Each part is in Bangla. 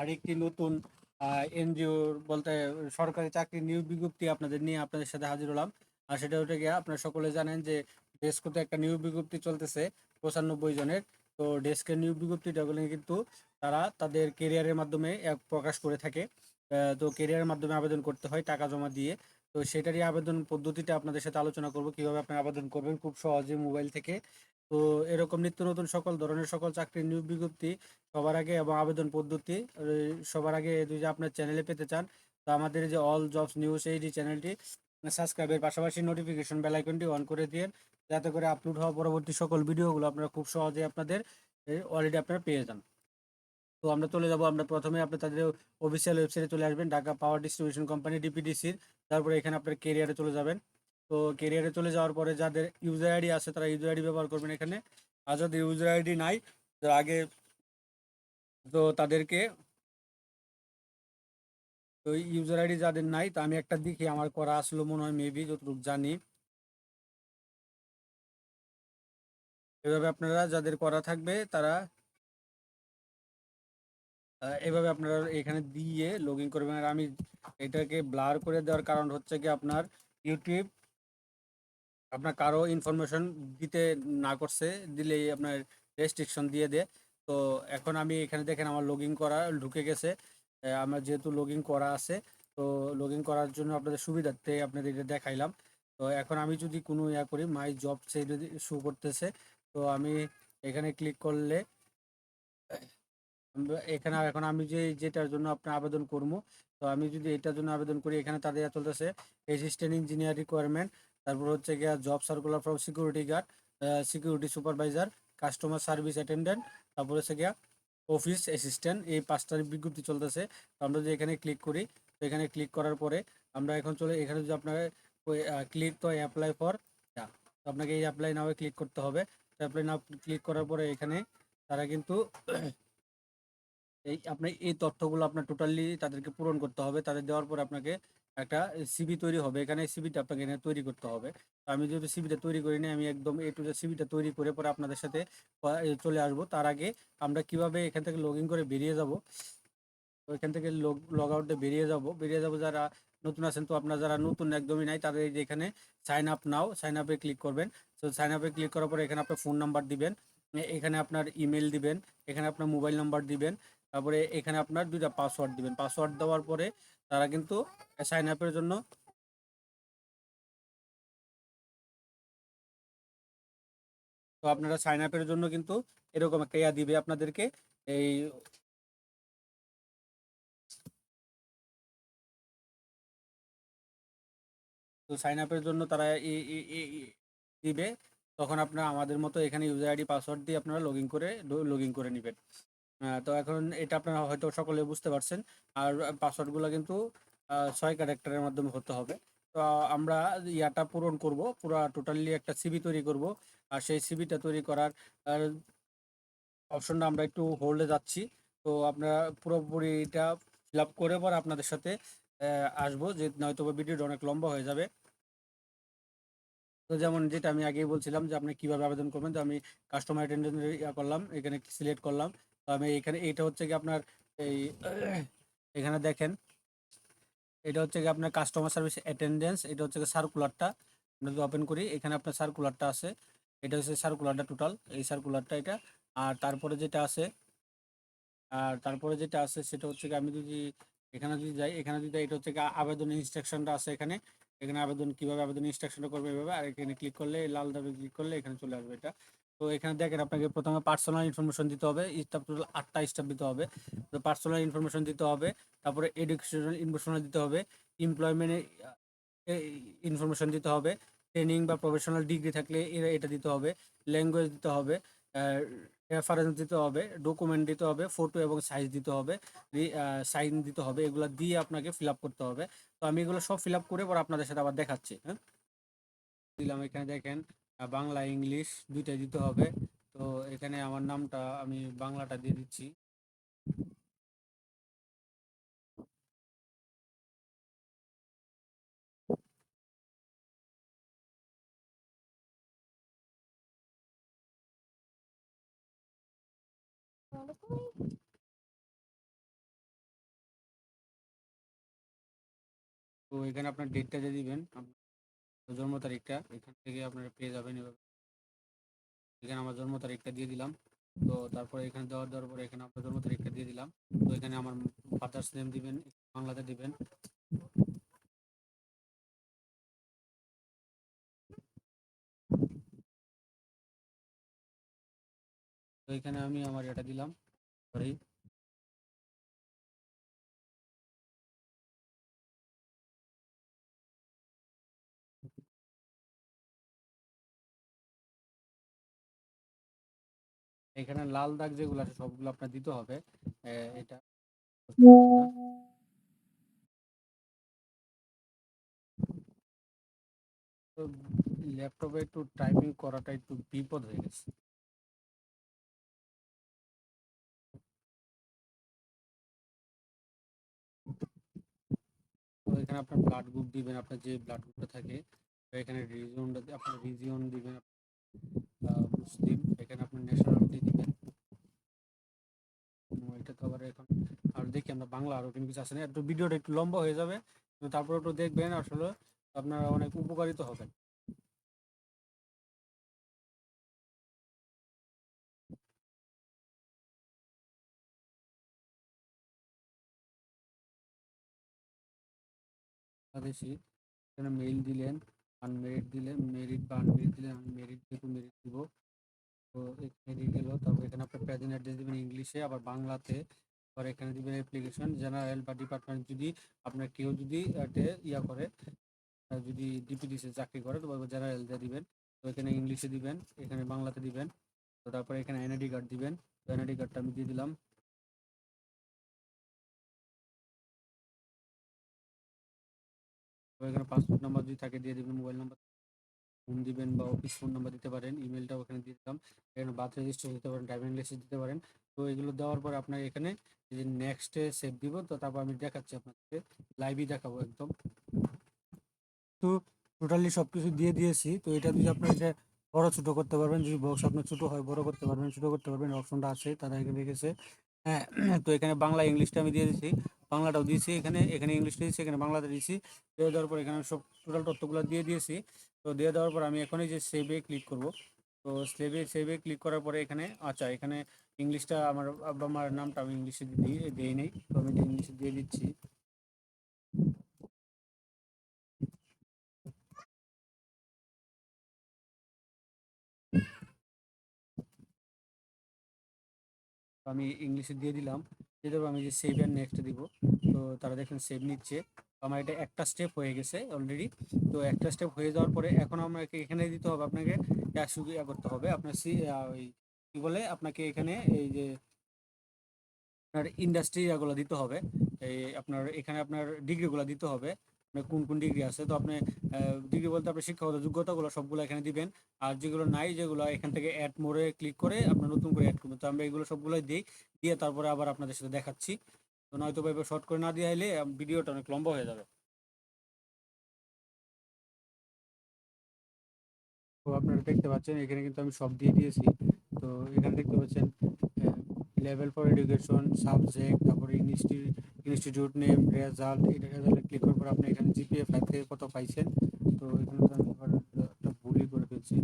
আরেকটি নতুন এনজিও বলতে সরকারি চাকরি নিয়োগ বিজ্ঞপ্তি আপনাদের নিয়ে আপনাদের সাথে হাজির হলাম। আর সেটা হচ্ছে গিয়ে আপনারা সকলে জানেন যে ডেস্কোতে একটা নিয়োগ বিজ্ঞপ্তি চলতেছে পঁচানব্বই জনের। তো ডেস্কের নিয়োগ বিজ্ঞপ্তিটা গুলো কিন্তু তারা তাদের কেরিয়ারের মাধ্যমে প্রকাশ করে থাকে। তো কেরিয়ারের মাধ্যমে আবেদন করতে হয় টাকা জমা দিয়ে। তো সেটারই আবেদন পদ্ধতিটা আপনাদের সাথে আলোচনা করব, কীভাবে আপনি আবেদন করবেন, খুব সহজে মোবাইল থেকে। তো এরকম নিত্য নতুন সকল ধরনের সকল চাকরির নিয়োগ বিজ্ঞপ্তি সবার আগে এবং আবেদন পদ্ধতি সবার আগে যদি আপনার চ্যানেলে পেতে চান, তো আমাদের যে অল জবস নিউজ এই যে চ্যানেলটি সাবস্ক্রাইবের পাশাপাশি নোটিফিকেশন বেল আইকনটি অন করে দিন যাতে করে আপলোড হওয়া পরবর্তী সকল ভিডিওগুলো আপনারা খুব সহজে আপনাদের অলরেডি আপনারা পেয়ে যান। তো আমরা চলে যাব, আমরা প্রথমে আপনি তাদের অফিসিয়াল ওয়েবসাইটে চলে আসবেন, ঢাকা পাওয়ার ডিস্ট্রিবিউশন কোম্পানি ডিপিডিসির তারপরে এখানে আপনার কেরিয়ারে চলে যাবেন। তো কেরিয়ারে চলে যাওয়ার পরে যাদের ইউজার আইডি আছে, তারা ইউজার আইডি ব্যবহার করবেন এখানে। আর যাদের ইউজার আইডি নাই তো আগে তো তাদেরকে তো ইউজার আইডি যাদের নাই, তো আমি একটা দেখি, আমার করা আসলো মনে হয় মেবি যতটুকু জানি। এভাবে আপনারা যাদের করা থাকবে, তারা এভাবে আপনারা এখানে দিয়ে লগ ইন করবেন। আর আমি এটাকে ব্লার করে দেওয়ার কারণ হচ্ছে কি আপনার ইউটিউব আপনার কারও ইনফরমেশন দিতে না করছে, দিলেই আপনার রেস্ট্রিকশন দিয়ে দেয়। তো এখন আমি এখানে দেখেন আমার লগ ইন করা ঢুকে গেছে। আমার যেহেতু লগ ইন করা আছে, তো লগ ইন করার জন্য আপনাদের সুবিধার্থে আপনাদের এটা দেখাইলাম। তো এখন আমি যদি কোনো ইয়া করি মাই জব সে যদি শো করতেছে, তো আমি এখানে ক্লিক করলে এখানে এখন আমি যে, যেটার জন্য আপনার আবেদন করব, তো আমি যদি এটার জন্য আবেদন করি, এখানে তাদের চলতেছে অ্যাসিস্ট্যান্ট ইঞ্জিনিয়ার রিকোয়ারমেন্ট তারপর হচ্ছে গিয়ে job circular from security guard security supervisor customer service attendant তারপর হচ্ছে গিয়া অফিস অ্যাসিস্ট্যান্ট এই পাঁচটার বিজ্ঞপ্তি চলতেছে। তো আমরা যদি এখানে ক্লিক করি, তো এখানে ক্লিক করার পরে আমরা এখন চলে, এখানে যদি আপনাকে ক্লিক তো অ্যাপ্লাই ফর তো আপনাকে এই অ্যাপ্লাই নাও ক্লিক করতে হবে। অ্যাপ্লাই নাও ক্লিক করার পরে এখানে তারা কিন্তু এই আপনি এই তথ্যগুলো আপনার টোটালি তাদেরকে পূরণ করতে হবে। তাদের দেওয়ার পরে আপনাকে একটা সিবি তৈরি হবে। এখানে সিবিটা আপনাকে এখানে তৈরি করতে হবে। আমি যেহেতু সিবিটা তৈরি করি আমি একদম এ টু সিবিটা তৈরি করে পরে আপনাদের সাথে চলে আসব। তার আগে আমরা কীভাবে এখান থেকে লগ করে বেরিয়ে যাব? এখান থেকে লগ লগ আউটে বেরিয়ে যাব। বেরিয়ে যাব যারা নতুন আছেন, তো আপনারা যারা নতুন একদমই নাই, তাদের এই যে এখানে সাইন আপ নাও সাইন আপে ক্লিক করবেন। তো সাইন আপে ক্লিক করার পরে এখানে আপনার ফোন নাম্বার দিবেন এখানে আপনার ইমেল দিবেন, এখানে আপনার মোবাইল নাম্বার দিবেন, তারপরে এখানে আপনার দুইটা পাসওয়ার্ড দিবেন। পাসওয়ার্ড দেওয়ার পরে তারা কিন্তু সাইন আপের জন্য তো আপনারা সাইন আপের জন্য কিন্তু এরকম একটা ইয়া দিবে আপনাদেরকে, এই তো সাইন আপের জন্য তারা দিবে। তখন আপনারা আমাদের মতো এখানে ইউজার আইডি পাসওয়ার্ড দিয়ে আপনারা লগ করে লগ করে নেবেন। তো এখন এটা আপনারা হয়তো সকলে বুঝতে পারছেন। আর পাসওয়ার্ডগুলো কিন্তু ছয় ক্যারেক্টারের মাধ্যমে হতে হবে। তো আমরা ইয়াটা পূরণ করব। পুরো টোটালি একটা সিবি তৈরি করব। আর সেই সিবিটা তৈরি করার অপশনটা আমরা একটু হোল্ডে যাচ্ছি। তো আপনারা পুরোপুরি এটা ফিল আপ করে পর আপনাদের সাথে আসব। যে নয়তো ভিডিওটা অনেক লম্বা হয়ে যাবে। তো যেমন যেটা আমি আগেই বলছিলাম যে আপনি কীভাবে আবেদন করবেন, তো আমি কাস্টমার অ্যাটেন্ডেন্ট ইয়া করলাম। এখানে সিলেক্ট করলাম। তো আমি এখানে, এইটা হচ্ছে কি আপনার এই, এখানে দেখেন। এটা হচ্ছে কি আপনার কাস্টমার সার্ভিস অ্যাটেন্ডেন্স এটা হচ্ছে সার্কুলারটা আমরা যদি ওপেন করি, এখানে আপনার সার্কুলারটা আছে। এটা হচ্ছে সার্কুলারটা টোটাল এই সার্কুলারটা এটা। আর তারপরে যেটা আছে, আর তারপরে যেটা আছে, সেটা হচ্ছে কি আমি যদি এখানে যদি যাই, এখানে যদি এটা হচ্ছে কি আবেদন ইনস্ট্রাকশনটা আছে এখানে। এখানে আবেদন, কীভাবে আবেদন ইনস্ট্রাকশনটা করবে এভাবে, আর এখানে ক্লিক করলে, লাল দাবে ক্লিক করলে এখানে চলে আসবে এটা। তো এখানে দেখেন আপনাকে প্রথমে পার্সোনাল ইনফরমেশন দিতে হবে স্টাফ টোটাল আটটা স্টাফ দিতে হবে তো পার্সোনাল ইনফরমেশন দিতে হবে তারপরে এডুকেশনাল ইনফরমেশন দিতে হবে এমপ্লয়মেন্ট ইনফরমেশন দিতে হবে ট্রেনিং বা প্রফেশনাল ডিগ্রি থাকলে এরা এটা দিতে হবে ল্যাঙ্গুয়েজ দিতে হবে রেফারেন্স দিতে হবে ডকুমেন্ট দিতে হবে ফটো এবং সাইজ দিতে হবে সাইন দিতে হবে এগুলো দিয়ে আপনাকে ফিল করতে হবে তো আমি এগুলো সব ফিল করে পর আপনাদের সাথে আবার দেখাচ্ছি হ্যাঁ দিলাম এখানে দেখেন বাংলা, ইংলিশ দুইটাই দিতে হবে। তো এখানে আমার নামটা আমি বাংলাটা দিয়ে দিচ্ছি। তো এখানে আপনার ডেটটা দিয়ে দিবেন। জন্ম তারিখটা এখান থেকে আপনারা পেয়ে যাবেন এভাবে। এখানে আমার জন্ম তারিখটা দিয়ে দিলাম। তো তারপরে এখানে দেওয়ার দেওয়ার পরে এখানে আপনার জন্ম তারিখটা দিয়ে দিলাম। তো এখানে আমার ফাদার্স নেম দিবেন, বাংলাতে দিবেন। তো এখানে আমি আমার এটা দিলাম সরি এখানে লাল দাগ যেগুলো আছে, সবগুলো আপনার দিতে হবে। এটা ল্যাপটপে একটু টাইপিং করাটা একটু বিপদ হয়ে গেছে। এখানে আপনার ব্লাড গ্রুপ দিবেন, আপনার যে ব্লাড গ্রুপটা থাকে এখানে রিজিয়নটা আপনার রিজিয়ন দিবেন মুসলিম, এখানে আপনার ন্যাশনালিটি দিবেন। এটা এখন, আর দেখি আমরা বাংলা আরও কিন্তু কিছু আছে না, একটু ভিডিওটা একটু লম্বা হয়ে যাবে তারপর একটু দেখবেন আসলে আপনারা অনেক উপকারিত হবেন। বাংলাদেশি, এখানে মেল দিলেন। আনমেরিট দিলে মেরিট বা আনমেরিট দিলেন মেরিট যেহেতু মেরিট দিব, তো এখানে গেল। তারপর এখানে আপনার প্রেজেন্ট অ্যাড্রেস দিবেন ইংলিশে, আবার বাংলাতে। আবার এখানে দিবেন অ্যাপ্লিকেশন জেনারেল বা ডিপার্টমেন্ট যদি আপনার কেউ যদি ইয়া করে যদি ডিপিডিসি চাকরি করে, তো জেনারেল দিয়ে দিবেন। তো এখানে ইংলিশে দিবেন, এখানে বাংলাতে দিবেন। তো তারপরে এখানে এনআইডি কার্ড দিবেন। তো এনআইডি কার্ডটা আমি দিয়ে দিলাম। এখানে পাসপোর্ট নাম্বার যদি থাকে, দিয়ে দিবেন মোবাইল নাম্বার ফোন দিবেন বা অফিস ফোন নাম্বার দিতে পারেন ইমেলটা ওখানে দিয়ে দিলাম। এখানে বার্থ রেজিস্টার দিতে পারেন ড্রাইভিং লাইসেন্স দিতে পারেন। তো এগুলো দেওয়ার পর আপনার এখানে যে নেক্সটে সেভ দিব, তো তারপর আমি দেখাচ্ছি আপনাকে লাইভই দেখাবো একদম। তো টোটালি সব কিছু দিয়ে দিয়েছি। তো এটা যদি আপনার এটা বড় ছোট করতে পারবেন, যদি বক্স আপনার ছোট হয়, বড় করতে পারবেন, ছোটো করতে পারবেন অপশনটা আছে, তারা এখানে রেখেছে। হ্যাঁ তো এখানে বাংলা, ইংলিশটা আমি দিয়ে দিয়েছি বাংলাটাও দিয়েছি এখানে এখানে ইংলিশটা দিয়েছি, এখানে বাংলাতে দিয়েছি। দিয়ে দেওয়ার পর এখানে সব টোটাল তথ্যগুলো দিয়ে দিয়েছি। তো দিয়ে দেওয়ার পর আমি এখন এই যে সেভে ক্লিক করব। তো সেভে সেভে ক্লিক করার পরে এখানে আচ্ছা এখানে ইংলিশটা আমার আব্বা মার নামটা আমি ইংলিশে দিয়ে, দিই নেই। তো আমি ইংলিশে দিয়ে দিচ্ছি। আমি ইংলিশে দিয়ে দিলাম। দিয়ে দেবো আমি যে সেভ অ্যান্ড নেক্সট দিব। তো তারা দেখেন সেভ নিচ্ছে। আমার এটা একটা স্টেপ হয়ে গেছে অলরেডি তো একটা স্টেপ হয়ে যাওয়ার পরে এখন আমাকে এখানে দিতে হবে, আপনাকে ইয়া করতে হবে। আপনার সি ওই কী বলে? আপনাকে এখানে এই যে আপনার ইন্ডাস্ট্রি ইয়াগুলো দিতে হবে। এই আপনার, এখানে আপনার ডিগ্রিগুলো দিতে হবে। কোন কোন ডিগ্রি আছে, তো আপনি ডিগ্রি বলতে আপনি শিক্ষাগত যোগ্যতাগুলো সবগুলো এখানে দিবেন। আর যেগুলো নাই, যেগুলো এখান থেকে অ্যাড মোড়ে ক্লিক করে আপনার নতুন করে অ্যাড করবেন। তো আমরা এগুলো সবগুলোই দিই, দিয়ে তারপরে আবার আপনাদের সাথে দেখাচ্ছি। তো নয়তো এবার শর্ট করে না দিয়ে ভিডিওটা অনেক লম্বা হয়ে যাবে। তো আপনারা দেখতে পাচ্ছেন, এখানে কিন্তু আমি সব দিয়ে দিয়েছি। তো এখানে দেখতে পাচ্ছেন লেভেল ফর এডুকেশন সাবজেক্ট তারপরে ইনস্টিটিউট নেম রেজাল্ট এটা রেজাল্টে ক্লিক করার পর আপনি এখানে জিপিএ ফাইভ থেকে কত পাইছেন? তো এখানে তো আমি একটা ভুলই করে ফেলছি।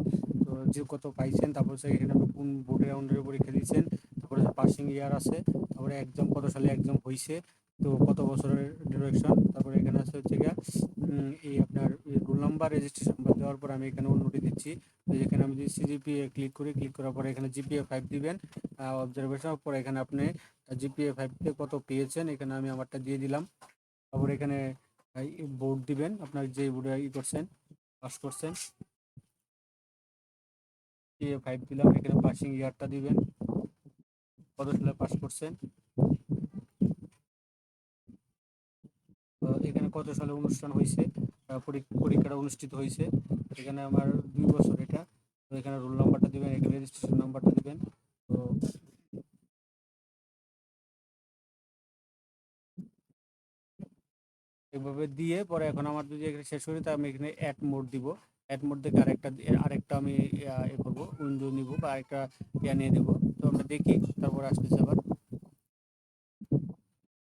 তো যে কত পাইছেন, তারপর হচ্ছে এখানে আপনি কোন বোর্ডের আন্ডারে পরীক্ষা দিয়েছেন তারপরে পাসিং ইয়ার আছে, তারপরে এক্সাম কত সালে এক্সাম হয়েছে তো কত বছরের ডিউরেশন তারপরে এখানে আছে হচ্ছে গিয়া এই আপনার রোল নাম্বার রেজিস্ট্রেশন নাম্বার দেওয়ার পর আমি এখানে অন্যটি দিচ্ছি। তো এখানে আমি যদি সিজিপিএ ক্লিক করি ক্লিক করার পরে এখানে জিপিএ ফাইভ দিবেন অবজারভেশন পরে এখানে আপনি জিপিএ ফাইভ থেকে কত পেয়েছেন, এখানে আমি আমারটা দিয়ে দিলাম। তারপর এখানে বোর্ড দিবেন, আপনার যে বোর্ডে ই করছেন পাস করছেন। জিপিএ ফাইভ দিলাম, এখানে পাসিং ইয়ারটা দিবেন। কত সালে পাস করছেন? এখানে কত সালে অনুষ্ঠান হয়েছে পরীক্ষাটা অনুষ্ঠিত হয়েছে এখানে আমার দুই বছর এটা। এখানে রোল নাম্বারটা দিবেন, এখানে রেজিস্ট্রেশন নাম্বারটা দিবেন। এভাবে দিয়ে পরে এখন আমার যদি এখানে শেষ করি তাহলে আমি এখানে অ্যাড মোড দিব। অ্যাড মোড থেকে আরেকটা আরেকটা আমি এ করব উইন্ডো নিব বা আরেকটা ইয়া নিয়ে দেবো তো আমরা দেখি, তারপর আসতেছে আবার।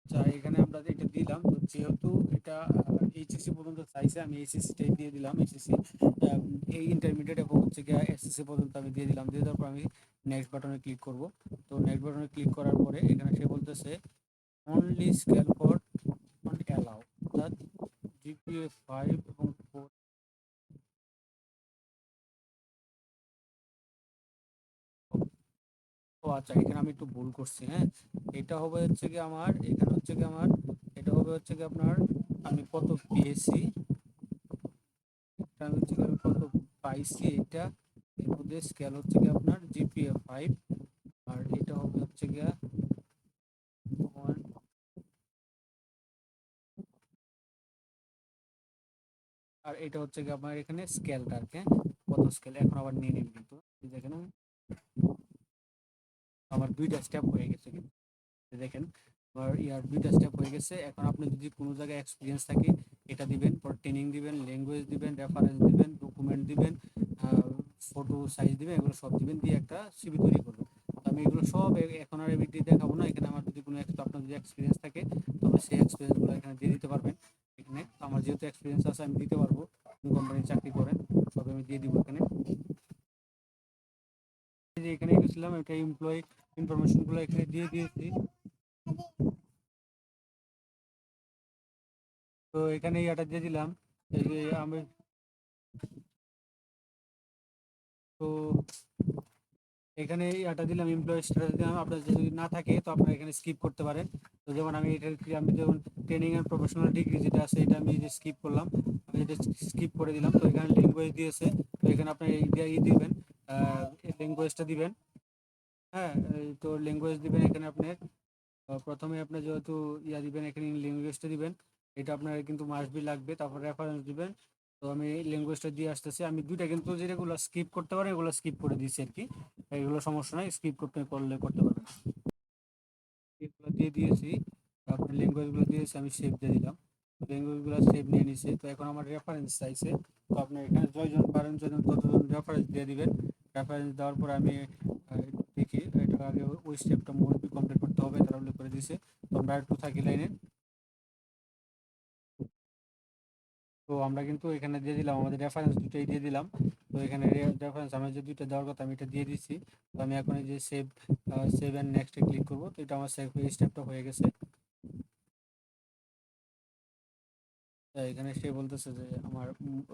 আচ্ছা এখানে আমরা এটা দিলাম। তো যেহেতু এটা এইচএসসি পর্যন্ত চাইছে, আমি এইচএসসিটাই দিয়ে দিলাম। এইচএসসি এই ইন্টারমিডিয়েট এবং হচ্ছে গিয়ে এসএসসি পর্যন্ত আমি দিয়ে দিলাম। দিয়ে তারপর পর আমি নেক্সট বাটনে ক্লিক করব। তো নেক্সট বাটনে ক্লিক করার পরে এখানে সে বলতেছে only scale for on allow অর্থাৎ জিপিএ ফাইভ ও আচ্ছা এখানে আমি একটু ভুল করছি হ্যাঁ? এটা হবে হচ্ছে কি আমার, এখানে হচ্ছে কি আমার, এটা হবে হচ্ছে কি আপনার, আমি কত পেয়েছি? এটা হচ্ছে কি আমি কত পাইছি এটা? এর মধ্যে স্কেল হচ্ছে কি আপনার জিপিএ ফাইভ আর এটা হবে হচ্ছে ওয়ান আর এটা হচ্ছে কি আপনার এখানে স্কেলটা আর কি হ্যাঁ? কত স্কেল এখন আবার নিয়ে নেব কিন্তু। দেখেন আমার দুইটা স্টেপ হয়ে গেছে কিন্তু। দেখেন আমার ইয়ার দুইটা স্টেপ হয়ে গেছে। এখন আপনি যদি কোনো জায়গায় এক্সপিরিয়েন্স থাকে, এটা দিবেন, পর ট্রেনিং দিবেন ল্যাঙ্গুয়েজ দিবেন রেফারেন্স দিবেন ডকুমেন্ট দিবেন ফটো সাইজ দিবেন, এগুলো সব দিবেন, দিয়ে একটা সিবি তৈরি করবেন। আমি এগুলো সব এখন আর এবিটি দেখাবো না। এখানে আমার যদি কোনো আপনার যদি এক্সপিরিয়েন্স থাকে তবে সেই এক্সপিরিয়েন্সগুলো এখানে দিয়ে দিতে পারবেন। এখানে আমার যেহেতু এক্সপিরিয়েন্স আছে, আমি দিতে পারব। কোম্পানির চাকরি করেন, সব আমি দিয়ে দিব এখানে। যে এখানে গেছিলাম এটা এমপ্লয়ি ইনফরমেশনগুলো এখানে দিয়ে দিয়েছি। তো এখানে এটা দিয়ে দিলাম। এই যে আমি তো এখানে এটা দিলাম এমপ্লয়ি স্ট্যাটাস দিলাম। আপনার যদি না থাকে, তো আপনারা এখানে স্কিপ করতে পারেন। তো যেমন আমি এটা আমি যেমন ট্রেনিং এন্ড প্রফেশনাল ডিগ্রি যেটা আছে, এটা আমি যে স্কিপ করলাম। আমি এটা স্কিপ করে দিলাম। তো এখানে ল্যাঙ্গুয়েজ দিয়েছে। তো এখানে আপনি এই দিবেন। ল্যাঙ্গুয়েজটা দিবেন। হ্যাঁ তো ল্যাঙ্গুয়েজ দিবেন এখানে আপনি। প্রথমে আপনি যেহেতু ইয়া দিবেন, এখানে ল্যাঙ্গুয়েজটা দিবেন, এটা আপনার কিন্তু মাসবি লাগবে। তারপর রেফারেন্স দিবেন। তো আমি ল্যাঙ্গুয়েজটা দিয়ে আসতেছি। আমি দুইটা কিন্তু যেগুলো স্কিপ করতে পারি এগুলো স্কিপ করে দিয়েছি আর কি। এগুলো সমস্যা নাই স্কিপ করতে করলে করতে পারবেন। এগুলো দিয়ে দিয়েছি, তারপর ল্যাঙ্গুয়েজগুলো দিয়েছি, আমি সেভ দিয়ে দিলাম। ল্যাঙ্গুয়েজগুলো সেভ নিয়ে নিয়েছি তো এখন আমার রেফারেন্স চাইছে। তো আপনি এখানে জয়জন পারেন যজন ততজন রেফারেন্স দিয়ে দিবেন? রেফারেন্স দেওয়ার পর আমি আহ, দেখি এটা আগে ওই স্টেপটা মোটামুটি কমপ্লিট করতে হবে তারা উল্লেখ করে দিয়েছে। তো আমরা একটু থাকি লাইনে তো আমরা কিন্তু এখানে দিয়ে দিলাম আমাদের রেফারেন্স দুটোই দিয়ে দিলাম। তো এখানে রেফারেন্স আমার যে দুইটা দেওয়ার কথা আমি এটা দিয়ে দিচ্ছি। তো আমি এখন এই যে সেভ সেভ অ্যান্ড নেক্সটে ক্লিক করব। তো এটা আমার সেভ স্টেপটা হয়ে গেছে। এখানে সে বলতেছে যে আমার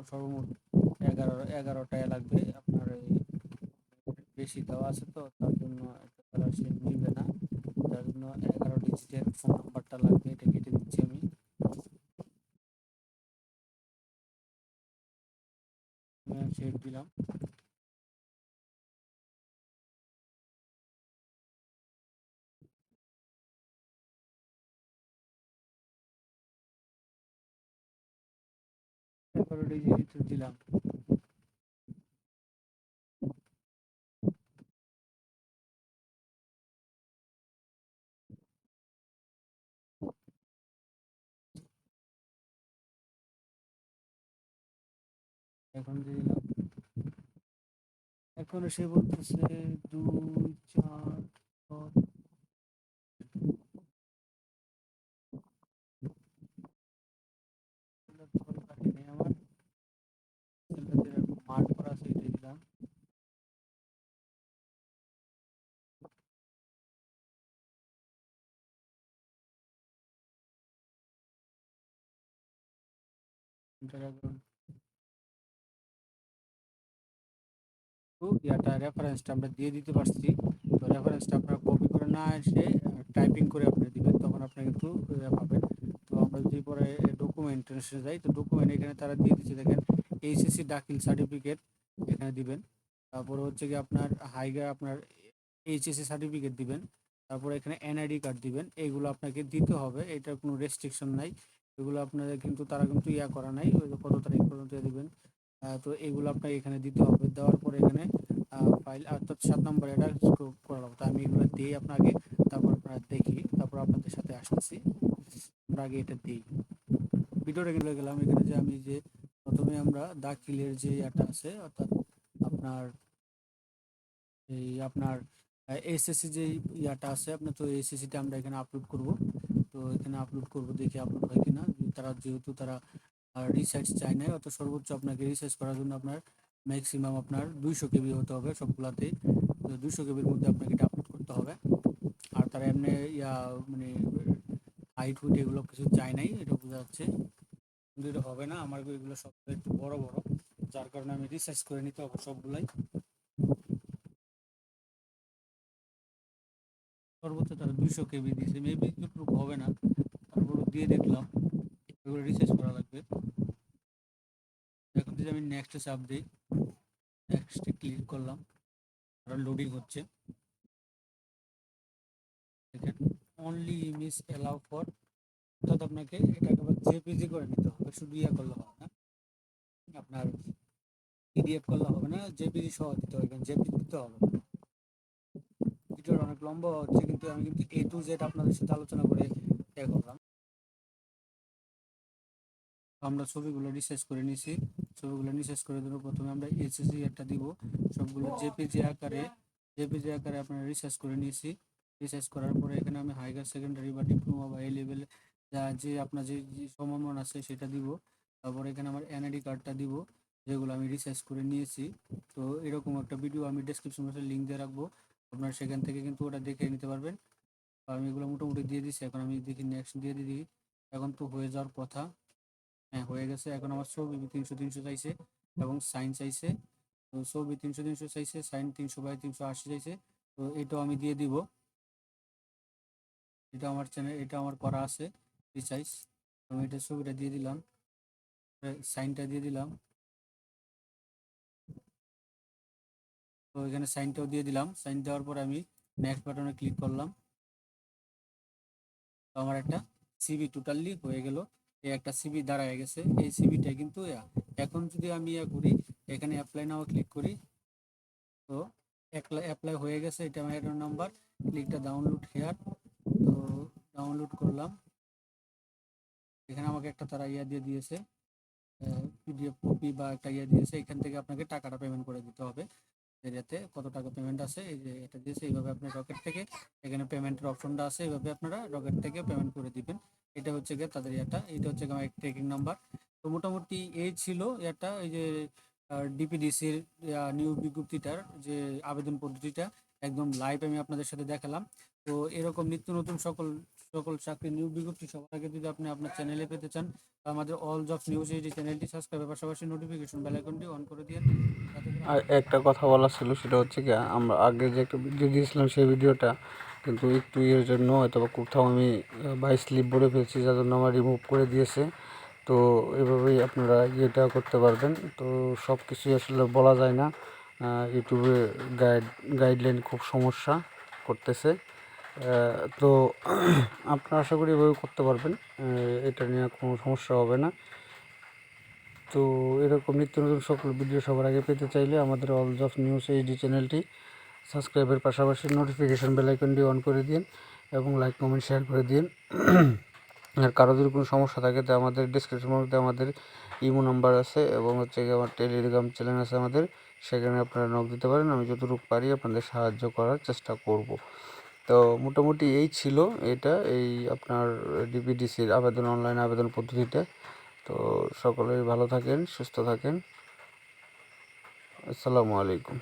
সর্বমোট এগারো এগারোটায় লাগবে আপনার এই বেশি দেওয়া আছে তো, তার জন্য তারা সে নিবে না। তার জন্য এগারো ডিজিটের ফোন নাম্বারটা লাগবে এটা কেটে দিচ্ছি আমি। সেভ দিলাম। এগারো ডিজিট দিলাম। এখন দিয়ে দিলাম এখন সে বলতেছে দুই চার আমার মার্ক করা আছে ইয়াটা রেফারেন্সটা আমরা দিয়ে দিতে পারছি। তো রেফারেন্সটা আপনারা কপি করে না এসে টাইপিং করে আপনি দিবেন, তখন আপনি কিন্তু পাবেন। তো আমরা যদি পরে ডকুমেন্টেশনে যাই, তো ডকুমেন্ট এখানে তারা দিয়ে দিচ্ছে, দেখেন এইচএসসি দাখিল সার্টিফিকেট এখানে দিবেন। তারপরে হচ্ছে কি আপনার হাইগার আপনার এইচএসসি সার্টিফিকেট দিবেন। তারপরে এখানে এনআইডি কার্ড দিবেন। এইগুলো আপনাকে দিতে হবে, এটার কোনো রেস্ট্রিকশন নাই। এগুলো আপনাদের কিন্তু, তারা কিন্তু ইয়া করা নাই কত তারিখ পর্যন্ত দিবেন। তো এগুলো আপনাকে এখানে দিতে হবে। দেওয়ার পরে এখানে ফাইল অর্থাৎ সাত নম্বর এটা করা হবে তো আমি এগুলো দিই আপনাকে তারপর আপনারা দেখি, তারপর আপনাদের সাথে আসতেছি। আমরা আগে এটা দিই। ভিডিওটা কিন্তু গেলাম এখানে যে আমি যে প্রথমে আমরা দা দাখিলের যে ইয়াটা আছে, অর্থাৎ আপনার এই আপনার এসএসসি যে ইয়াটা আছে, আপনার তো এসএসসিটা আমরা এখানে আপলোড করব। তো এখানে আপলোড করব, দেখি আপলোড হয় কিনা। তারা যেহেতু তারা রিসার্চ চাই না অত সর্বোচ্চ আপনাকে রিসার্চ করার জন্য আপনার ম্যাক্সিমাম আপনার দুইশো কেবি হতে হবে সবগুলাতেই। দুইশো কেবির মধ্যে আপনাকে এটা আপলোড করতে হবে। আর তারা এমনি ইয়া মানে হাইট হুইট এগুলো কিছু চাই নাই, এটা বোঝা যাচ্ছে। কিন্তু এটা হবে না, আমার এগুলো সব একটু বড় বড়, যার কারণে আমি রিসার্চ করে নিতে হবে সবগুলাই। সর্বোচ্চ তারা দুইশো কেবি দিয়েছে মেবি যতটুকু হবে না তারপর দিয়ে দেখলাম। এগুলো রিসার্চ করা লাগবে। এখন যদি আমি নেক্সটে চাপ দিই নেক্সটে ক্লিক করলাম, আর লোডিং হচ্ছে। দেখেন অনলি ইমেজ অ্যালাউ ফর অর্থাৎ আপনাকে এটাকে আবার জেপিজি করে নিতে হবে, শুধু ইয়া করলে হবে না। আপনার পিডিএফ করলে হবে না জেপিজি সহ দিতে হবে জেপিজি দিতে হবে ভিডিওটা অনেক লম্বা হচ্ছে, কিন্তু আমি কিন্তু এ টু জেড আপনাদের সাথে আলোচনা করে ইয়ে করলাম। আমরা ছবিগুলো রিসার্চ করে নিয়েছি ছবিগুলো রিসার্চ করে দেবো প্রথমে আমরা এসএসসি একটা দিব। সবগুলো জেপিজি আকারে জেপিজি আকারে আপনারা রিসার্চ করে নিয়েছি রিসার্চ করার পরে এখানে আমি হাইগার সেকেন্ডারি বা ডিপ্লোমা বা এই লেভেলে যা যে আপনার যে সমমান আছে সেটা দিব। তারপর এখানে আমার এনআইডি কার্ডটা দিব, যেগুলো আমি রিসার্চ করে নিয়েছি। তো এরকম একটা ভিডিও আমি ডেসক্রিপশন বক্সে লিঙ্ক দিয়ে রাখব। আপনারা সেখান থেকে কিন্তু ওটা দেখে নিতে পারবেন। আমি এগুলো মোটামুটি দিয়ে দিচ্ছি এখন আমি দেখি নেক্সট দিয়ে দিই। এখন তো হয়ে যাওয়ার কথা। হ্যাঁ হয়ে গেছে। এখন আমার ছবি তিনশো তিনশো চাইছে এবং সাইন চাইছে। তো ছবি তিনশো তিনশো চাইছে, সাইন তিনশো বাই তিনশো আশি চাইছে। তো এটাও আমি দিয়ে দিব। এটা আমার চ্যানেল এটা আমার করা আছে রিচার্জ আমি এটা ছবিটা দিয়ে দিলাম। সাইনটা দিয়ে দিলাম। তো এখানে সাইনটাও দিয়ে দিলাম। সাইন দেওয়ার পর আমি নেক্সট বাটনে ক্লিক করলাম। আমার একটা সিবি টোটালি হয়ে গেল। একটা সিবি দাঁড়ায় গেছে। এই সিবিটা কিন্তু এখন যদি আমি ইয়া করি, এখানে অ্যাপ্লাই নাও ক্লিক করি, তো অ্যাপ্লাই হয়ে গেছে, এটা আমার অ্যাডন নাম্বার ক্লিকটা ডাউনলোড হেয়ার তো ডাউনলোড করলাম। এখানে আমাকে একটা তারা ইয়া দিয়ে দিয়েছে পিডিএফ কপি বা একটা ইয়া দিয়েছে, এখান থেকে আপনাকে টাকাটা পেমেন্ট করে দিতে হবে। এরিয়াতে কত টাকা পেমেন্ট আছে এই যে এটা দিয়েছে, এইভাবে আপনি রকেট থেকে। এখানে পেমেন্টের অপশনটা আছে, এইভাবে আপনারা রকেট থেকে পেমেন্ট করে দিবেন। এটা হচ্ছে গিয়ে তাদের ইয়াটা এটা হচ্ছে আমার ট্রেকিং নাম্বার তো মোটামুটি এই ছিল এটা এই যে ডিপিডিসির নিয়োগ বিজ্ঞপ্তিটার যে আবেদন পদ্ধতিটা, একদম লাইভ আমি আপনাদের সাথে দেখালাম। তো এরকম নিত্য নতুন সকল সকল চাকরি নিয়োগ বিজ্ঞপ্তি সবার আগে যদি আপনি আপনার চ্যানেলে পেতে চান আমাদের অল জব নিউজ এই চ্যানেলটি সাবস্ক্রাইবের পাশাপাশি নোটিফিকেশন বেল আইকনটি অন করে দিয়ে আর একটা কথা বলা ছিল, সেটা হচ্ছে কি আমরা আগে যে একটা ভিডিও দিয়েছিলাম সেই ভিডিওটা কিন্তু একটু ইয়ের জন্য হয়তো কোথাও আমি বাই স্লিপ বলে ফেলছি, যার জন্য আমার রিমুভ করে দিয়েছে। তো এভাবেই আপনারা ইয়েটা করতে পারবেন। তো সব কিছুই আসলে বলা যায় না ইউটিউবে গাইড গাইডলাইন খুব সমস্যা করতেছে। তো আপনারা আশা করি এভাবে করতে পারবেন। এটা নিয়ে কোনো সমস্যা হবে না। তো এরকম নিত্য নতুন সকল ভিডিও সবার আগে পেতে চাইলে আমাদের অল জব নিউজ এইচডি চ্যানেলটি সাবস্ক্রাইবের পাশাপাশি নোটিফিকেশান বেল আইকনটি অন করে দিন এবং লাইক কমেন্ট শেয়ার করে দিন। আর কারও যদি কোনো সমস্যা থাকে, তো আমাদের ডিসক্রিপশন মধ্যে আমাদের ইমো নাম্বার আছে এবং হচ্ছে আমার টেলিগ্রাম চ্যানেল আছে আমাদের। সেখানে আপনারা নক দিতে পারেন। আমি যতটুকু পারি আপনাদের সাহায্য করার চেষ্টা করব। তো মোটামুটি এই ছিল এটা, এই আপনার ডিপিডিসির আবেদন অনলাইন আবেদন পদ্ধতিটা তো সকলেই ভালো থাকেন, সুস্থ থাকেন। আসসালামু আলাইকুম।